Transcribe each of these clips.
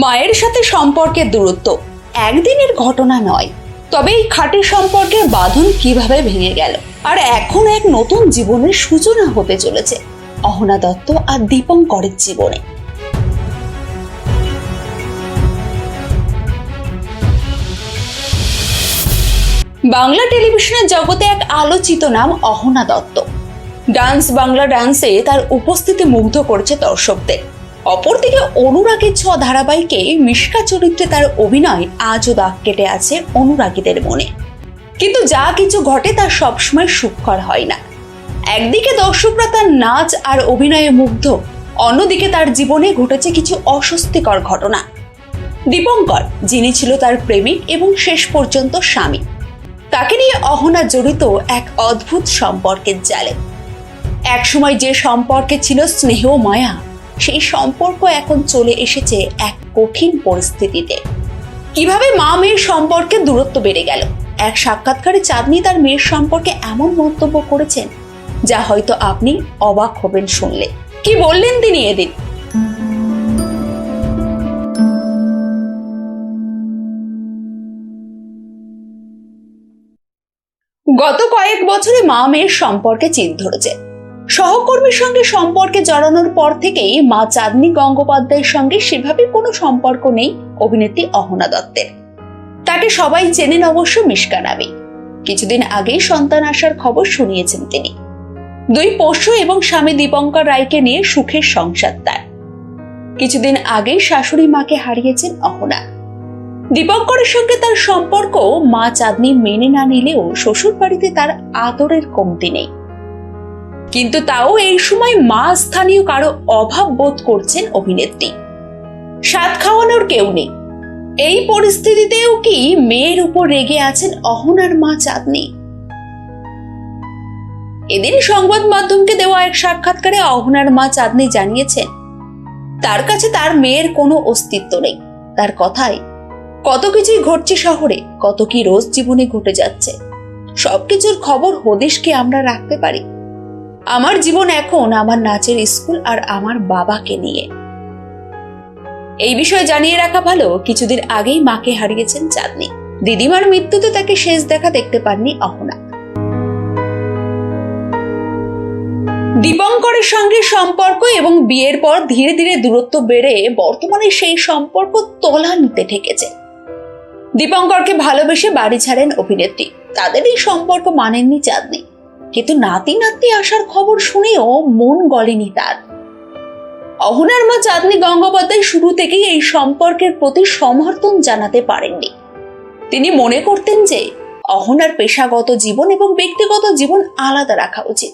মায়ের সাথে সম্পর্কের দূরত্ব একদিনের ঘটনা নয়। তবে এই খাটের সম্পর্কের বাঁধন কীভাবে ভেঙে গেল? আর এখন এক নতুন জীবনের সূচনা হতে চলেছে অহনা দত্ত আর দীপঙ্করের জীবনে। বাংলা টেলিভিশনের জগতে এক আলোচিত নাম অহনা দত্ত। ডান্স বাংলা ডান্সে তার উপস্থিতি মুগ্ধ করেছে দর্শকদের। অপরদিকে অনুরাগের ছ ধারাবাহিকে মিশকা চরিত্রে তার অভিনয় আজও দাগ কেটে আছে অনুরাগীদের মনে। কিন্তু যা কিছু ঘটে তা সবসময় সুখকর হয় না। একদিকে দর্শকরা তার নাচ আর অভিনয়ে মুগ্ধ, অন্যদিকে তার জীবনে ঘটেছে কিছু অস্বস্তিকর ঘটনা। দীপঙ্কর, যিনি ছিল তার প্রেমিক এবং শেষ পর্যন্ত স্বামী, তাকে নিয়ে অহনা জড়িত এক অদ্ভুত সম্পর্কের জালে। একসময় যে সম্পর্কে ছিল স্নেহ মায়া সেই সম্পর্ক এখন চলে এসেছে এক কঠিন পরিস্থিতিতে। কীভাবে মা মেয়ের সম্পর্কে দূরত্ব বেড়ে গেল? এক সাক্ষাৎকারে চাঁদনি তার মেয়ের সম্পর্কে এমন মন্তব্য করেছেন, যা হয়তো আপনি অবাক হবেন শুনলে। কি বললেন তিনি এদিন? গত কয়েক বছরে মা মেয়ের সম্পর্কে চিত ধরেছে। সহকর্মীর সঙ্গে সম্পর্কে জড়ানোর পর থেকেই মা চাঁদনি গঙ্গোপাধ্যায়ের সঙ্গে সেভাবে কোনো সম্পর্ক নেই অভিনেত্রী অহনা দত্তের। তাকে সবাই চেনেন অবশ্য মিশকা নামে। কিছুদিন আগেই সন্তান আসার খবর শুনিয়েছেন তিনি। দুই পোষ্য এবং স্বামী দীপঙ্কর রায়কে নিয়ে সুখের সংসার তার। কিছুদিন আগেই শাশুড়ি মাকে হারিয়েছেন অহনা। দীপঙ্করের সঙ্গে তার সম্পর্ক মা চাঁদনি মেনে না নিলেও শ্বশুর বাড়িতে তার আদরের কমতি নেই। কিন্তু তাও এই সময় মা স্থানীয় কারও অভাব বোধ করছেন অভিনেত্রী। স্বাদ খাওয়ানোর কেউ নেই। এই পরিস্থিতিতেও কি মেয়ের উপর রেগে আছেন অহনার মা চাঁদনি? এদিন সংবাদ মাধ্যমকে দেওয়া এক সাক্ষাৎকারে অহনার মা চাঁদনি জানিয়েছেন, তার কাছে তার মেয়ের কোনো অস্তিত্ব নেই। তার কথায়, কত কিছুই ঘটছে শহরে, কত কি রোজ জীবনে ঘটে যাচ্ছে। সবকিছুর খবর হদিশকে আমরা রাখতে পারি। আমার জীবন এখন আমার নাচের স্কুল আর আমার বাবাকে নিয়ে। এই বিষয়ে জানিয়ে রাখা ভালো, কিছুদিন আগেই মাকে হারিয়েছেন চাঁদনি। দিদিমার মৃত্যুতে তাকে শেষ দেখা দেখতে পাননি অহনা। দীপঙ্করের সঙ্গে সম্পর্ক এবং বিয়ের পর ধীরে ধীরে দূরত্ব বেড়ে বর্তমানে সেই সম্পর্ক তলানিতে ঠেকেছে। দীপঙ্করকে ভালোবেসে বাড়ি ছাড়েন অভিনেত্রী। তাদের এই সম্পর্ক মানেননি চাঁদনি। কিন্তু নাতি নাতি আসার খবর শুনেও মন গলেনি তার। অহনার মা চাঁদনি গঙ্গোপাধ্যায় শুরু থেকেই এই সম্পর্কের প্রতি সমর্থন জানাতে পারেননি। তিনি মনে করতেন যে অহনার পেশাগত জীবন এবং ব্যক্তিগত জীবন আলাদা রাখা উচিত।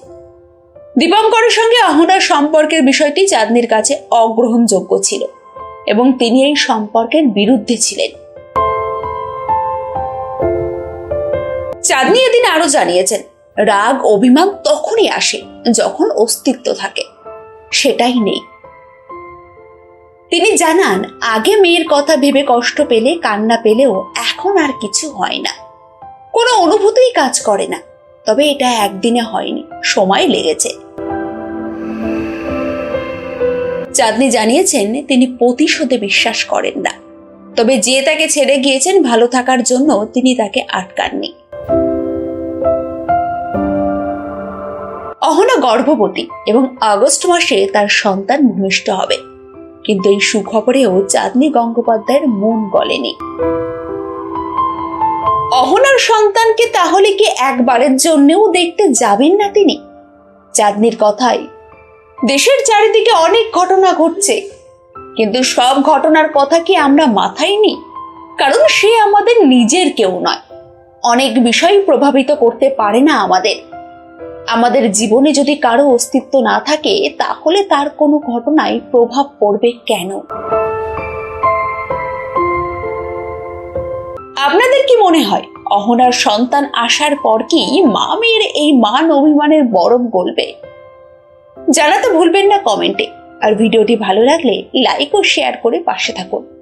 দীপঙ্করের সঙ্গে অহনার সম্পর্কের বিষয়টি চাঁদনির কাছে অগ্রহণযোগ্য ছিল এবং তিনি এই সম্পর্কের বিরুদ্ধে ছিলেন। চাঁদনি এদিন আরও জানিয়েছেন রাগ, অভিমান তখনই আসে যখন অস্তিত্ব থাকে। সেটাই নেই। তিনি জানান, আগে মেয়ের কথা ভেবে কষ্ট পেলে, কান্না পেলেও এখন আর কিছু হয় না। কোনো অনুভূতিই কাজ করে না। তবে এটা একদিনে হয়নি, সময় লেগেছে। চাঁদনি জানিয়েছেন, তিনি প্রতিশোধে বিশ্বাস করেন না। তবে যে তাকে ছেড়ে গিয়েছেন ভালো থাকার জন্য, তিনি তাকে আটকাননি। অহনা গর্ভবতী এবং আগস্ট মাসে তার সন্তান ভূমিষ্ঠ হবে। কিন্তু এই সুখবরেও চাঁদনি গঙ্গোপাধ্যায়ের মন গলেনি। অহনার সন্তানকে তাহলে কি একবারের জন্যও দেখতে যাবেন না তিনি? চাঁদনির কথাই দেশের চারিদিকে অনেক ঘটনা ঘটছে। কিন্তু সব ঘটনার কথা কি আমরা মাথায় নিই? কারণ সে আমাদের নিজের কেউ নয়। অনেক বিষয় প্রভাবিত করতে পারে না আমাদের। আমাদের জীবনে যদি কারও অস্তিত্ব না থাকে, তাহলে তার কোনো ঘটনায় প্রভাব পড়বে কেন? আপনাদের কি মনে হয়, অহনার সন্তান আসার পর কি মা মেয়ের এই মান অভিমানের বরফ গলবে? জানাতে ভুলবেন না কমেন্টে। আর ভিডিওটি ভালো লাগলে লাইক ও শেয়ার করে পাশে থাকুন।